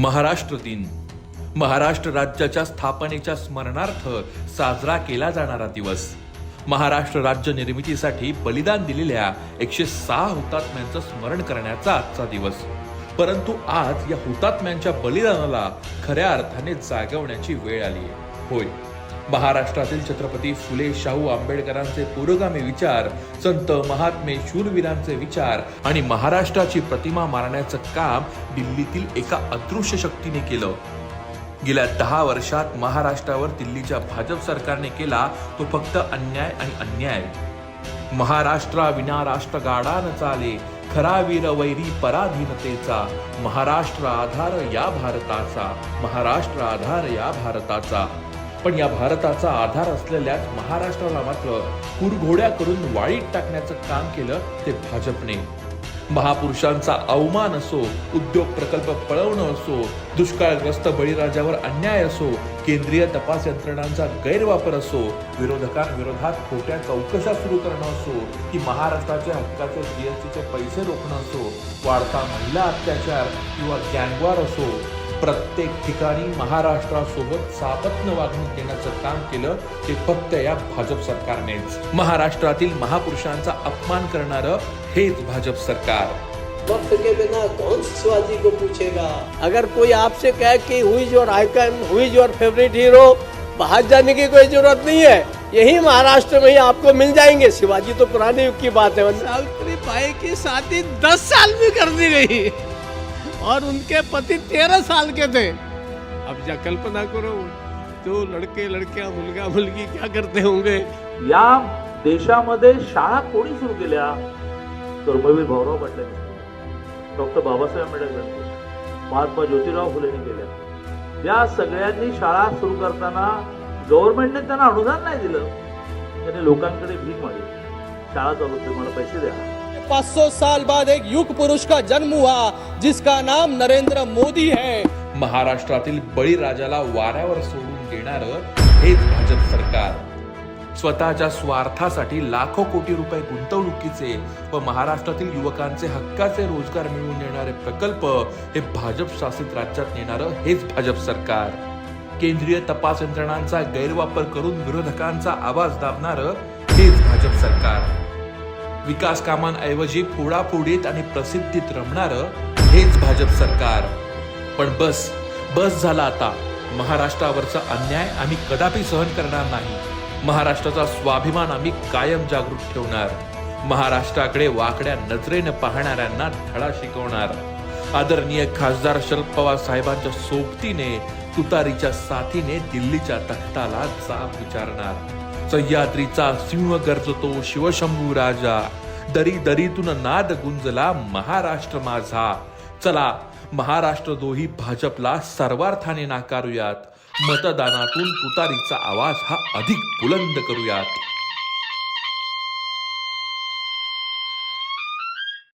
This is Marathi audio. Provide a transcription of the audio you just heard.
महाराष्ट्र दिन. महाराष्ट्र राज्याच्या स्थापनेच्या स्मरणार्थ साजरा केला जाणारा दिवस. महाराष्ट्र राज्य निर्मितीसाठी बलिदान दिलेल्या एकशे सहा हुतात्म्यांचं स्मरण करण्याचा आजचा दिवस. परंतु आज या हुतात्म्यांच्या बलिदानाला खऱ्या अर्थाने जागवण्याची वेळ आली आहे होय. महाराष्ट्रातील छत्रपती फुले शाहू आंबेडकरांचे पुरोगामी विचार संत महात्मे शूरवीरांचे विचार आणि महाराष्ट्राची प्रतिमा मारण्याचं काम दिल्लीतील एका अदृश्य शक्तीने केलं. गेल्या दहा वर्षात महाराष्ट्रावर दिल्लीच्या भाजप सरकारने केला तो फक्त अन्याय आणि अन्याय. महाराष्ट्रा विना राष्ट्र गाडा न चाले खरा वीर वैरी पराधीनतेचा. महाराष्ट्र आधार या भारताचा महाराष्ट्र आधार या भारताचा. पण या भारताचा आधार असलेल्याच महाराष्ट्राला मात्र कुरघोड्या करून वाळीत टाकण्याचं काम केलं ते भाजपने. महापुरुषांचा अवमान असो उद्योग प्रकल्प पळवणं असो दुष्काळग्रस्त बळीराजावर अन्याय असो केंद्रीय तपास यंत्रणांचा गैरवापर असो विरोधकांविरोधात खोट्या चौकशा सुरू करणं असो की महाराष्ट्राच्या हक्काचे जीएसटीचे पैसे रोखणं असो वाढता महिला अत्याचार किंवा गँगवार असो प्रत्येक ठिकाणी महाराष्ट्रासोबत सापत्न वागणूक देण्याचं काम केलं ते फक्त या भाजप सरकारनेच. महाराष्ट्रातील महापुरुषांचा अपमान करणारं हेच भाजप सरकार. वक्त के बिना कौन शिवाजी को पूछेगा? अगर कोई आपसे कहे कि who's your icon who's your favourite hero बाहर जाने की कोई जरूरत नहीं है। यही महाराष्ट्र में ही आपको मिल जाएंगे। शिवाजी तो पुराने युग की बात है। सावित्री बाई की शादी दस साल में कर दी गई। और उनके पति तेरह साल के थे। अब जा कल्पना करो जो लड़के लड़कियां मुलगा मुलगी क्या करते होंगे? या देशामध्ये शाळा कोणी सुरू केल्या? कर्मवीर भाऊराव पाटलांनी डॉक्टर बाबासाहेब आंबेडकरांनी केल्या. महात्मा ज्योतिराव फुलेंनी केल्या. या सगळ्यांनी शाळा सुरू करताना गव्हर्नमेंटने त्यांना अनुदान नाही दिलं. त्यांनी लोकांकडे भीक मागितली. शाळा चालू मला पैसे द्या. 500 साल बाद एक युग पुरुष का जन्म हुआ जिसका नाम नरेंद्र मोदी है। महाराष्ट्रातील बळीराजाला वाऱ्यावर सोडून देणार हेच भाजप सरकार. स्वतःच्या स्वार्थासाठी लाखो कोटी रुपये गुंतवणुकीचे व महाराष्ट्रातील युवकांचे हक्काचे रोजगार मिळवून देणारे प्रकल्प हे भाजप शासित राज्यात नेणारं हेच भाजप सरकार. केंद्रीय तपास यंत्रणांचा गैरवापर करून विरोधकांचा आवाज दाबणारं हेच भाजप सरकार. विकास कामांऐवजी फोडाफोडीत आणि प्रसिद्धीत रमणारं हेच भाजप सरकार. पण बस बस झाला आता. महाराष्ट्रावरचा अन्याय आम्ही कदापि सहन करणार नाही. महाराष्ट्राचा स्वाभिमान आम्ही कायम जागृत ठेवणार. महाराष्ट्राकडे वाकड्या नजरेनं पाहणाऱ्यांना धडा शिकवणार. आदरणीय खासदार शरद पवार साहेबांच्या सोबतीने तुतारीच्या साथीने दिल्लीच्या तख्ताला जाब विचारणार. सह्याद्रीचा सिंह गरजतो शिवशंभू राजा. दरी दरीतून नाद गुंजला महाराष्ट्र माझा. चला महाराष्ट्र दोही भाजपला सर्वार्थाने नाकारूयात. मतदानातून तुतारीचा आवाज हा अधिक बुलंद करूयात.